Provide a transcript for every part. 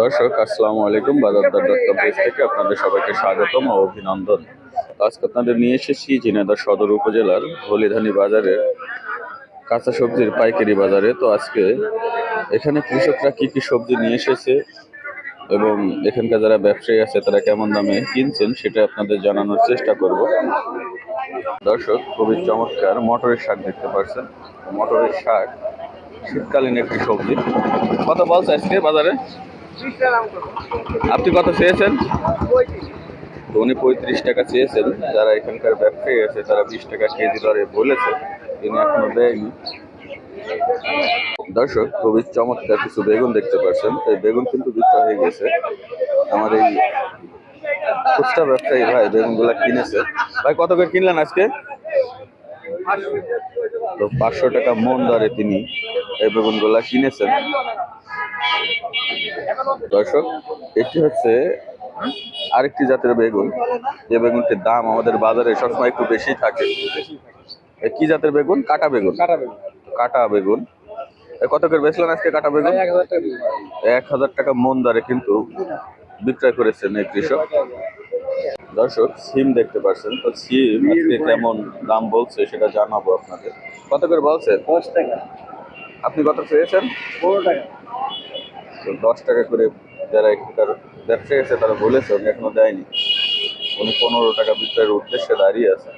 দর্শক, আসসালামু আলাইকুম। বাজারদার কম পেজ থেকে আপনাদের সবাইকে স্বাগতম ও অভিনন্দন। আজকে আপনাদের নিয়ে এসেছি ঝিনাইদহ সদর উপজেলার হলিধানি বাজারের কাঁচা সবজির পাইকারি বাজারে। তো আজকে এখানে কৃষকরা কি কি সবজি নিয়ে এসেছে এবং এখানকার যারা ব্যবসায়ী আছে, তারা কেমন দামে কিনছেন সেটা আপনাদের জানানোর চেষ্টা করব। দর্শক, খুবই চমৎকার মটরের শাক দেখতে পাচ্ছেন। মটরের শাক শীতকালীন একটি সবজি। কত বলছে আজকে বাজারে। আপনি কত চেয়েছেন? উনি পঁয়ত্রিশ টাকা চেয়েছেন। যারা এখানকার ব্যবসায়ী আছে তারা বিশ টাকা কেজি দরে বলেছে। তিনি এখনও দেয়নি। দর্শক খুবই চমৎকার কিছু বেগুন দেখতে পাচ্ছেন। এই বেগুন কিন্তু বিক্রি হয়ে গেছে। আমার এই খুচরা ব্যবসায়ী ভাই বেগুনগুলা কিনেছে। ভাই কত করে কিনলেন আজকে? তো পাঁচশো টাকা মন দরে তিনি এই বেগুনগুলা কিনেছেন। দর্শক এটি হচ্ছে আরেকটি জাতের বেগুন। যে বেগুনটির দাম আমাদের বাজারে সবসময় একটু বেশি থাকে। কি জাতের বেগুন? কাটা বেগুন। কাটা বেগুন। কত করে বেচলেন আজকে কাটা বেগুন? এক হাজার টাকা মন দরে কিন্তু বিক্রয় করেছেন এই কৃষক। দর্শক সিম দেখতে পাচ্ছেন তো সিম আজকে কেমন দাম বলছে সেটা জানাব আপনাদের। কত করে বলছে দশ টাকা। আপনি কত পেয়েছেন? পনেরো টাকা। তো দশ টাকা করে যারা এখানকার ব্যবসায়ী আছে তারা বলেছে, উনি এখনও দেয়নি। উনি পনেরো টাকা বিক্রয়ের উদ্দেশ্যে দাঁড়িয়ে আছে।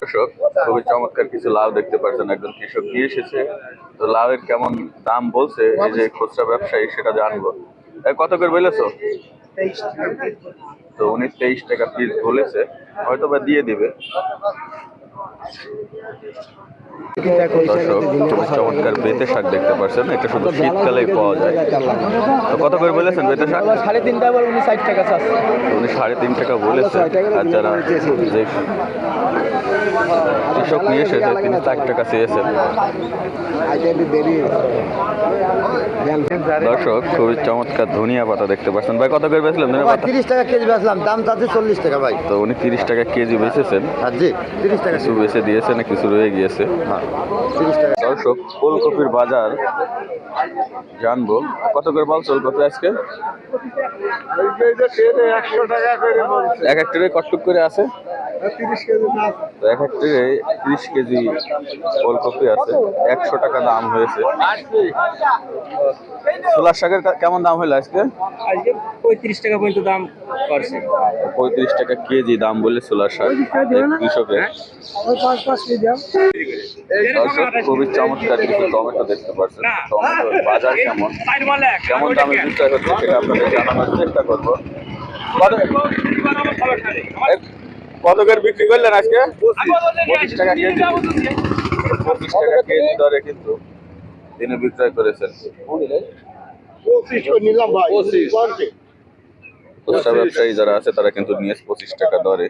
কৃষক, খুবই চমৎকার কিছু লাউ দেখতে পাচ্ছেন। একজন কৃষক নিয়ে এসেছে। তো লাউয়ের কেমন দাম বলছে, এই যে খুচরা ব্যবসায়ী, সেটা জানব। কত করে বলেছ? তো উনি তেইশ টাকা পিস বলেছে। হয়তো বা দিয়ে দিবে। বেতে শাক দেখতে পাচ্ছেন এটা শুধু শীতকালেই পাওয়া যায়। কত করে বলেছেন বেতে শাক? সাড়ে বলে উনি ষাট সাড়ে তিন টাকা বলেছে আর যারা যে কৃষক নিয়ে এসেছে, তিনি চার টাকা চেয়েছেন। দর্শক খুবই চমৎকার ধনিয়া পাতা দেখতে পাচ্ছেন। ভাই কত করে ধনিয়া পাতা? তিরিশ টাকা কেজি বেচলাম দাম চাচ্ছে চল্লিশ টাকা ভাই। তো উনি তিরিশ টাকা কেজি বেচেছেন। আর জি তিরিশ টাকা কিছু বেচে দিয়েছে না কিছু রয়ে গিয়েছে? হ্যাঁ তিরিশ টাকা। দর্শক ফুলকপির বাজার জানব। কত করে বল ফুলকপি আজকে? করে এক এক ট্রে কটুক করে আছে? তো এক এক ট্রে ত্রিশ কেজি ফুলকপি আছে। একশো টাকা দাম হয়েছে। ছোলার শাকের কেমন দাম হলো আজকে? আজকে পঁয়ত্রিশ টাকা পর্যন্ত দাম করছে পঁয়ত্রিশ টাকা কেজি দাম বলে ছোলার শাক। কৃষকের দর্শক খুবই চমৎকার কিছু টমেটো দেখতে পাচ্ছেন। টমেটোর বাজার কেমন? কেমন দামে বিক্রয় হচ্ছে সেটা আপনাদের জানানোর চেষ্টা করব। কত- করে বিক্রি করলেন আজকে? পঁচিশ টাকা কেজি। পঁচিশ টাকা কেজি দরে কিন্তু তিনি বিক্রয় করেছেন। নিলাম ভাই। খুচরা ব্যবসায়ী যারা আছে তারা কিন্তু নিয়ে পঁচিশ টাকা দরে।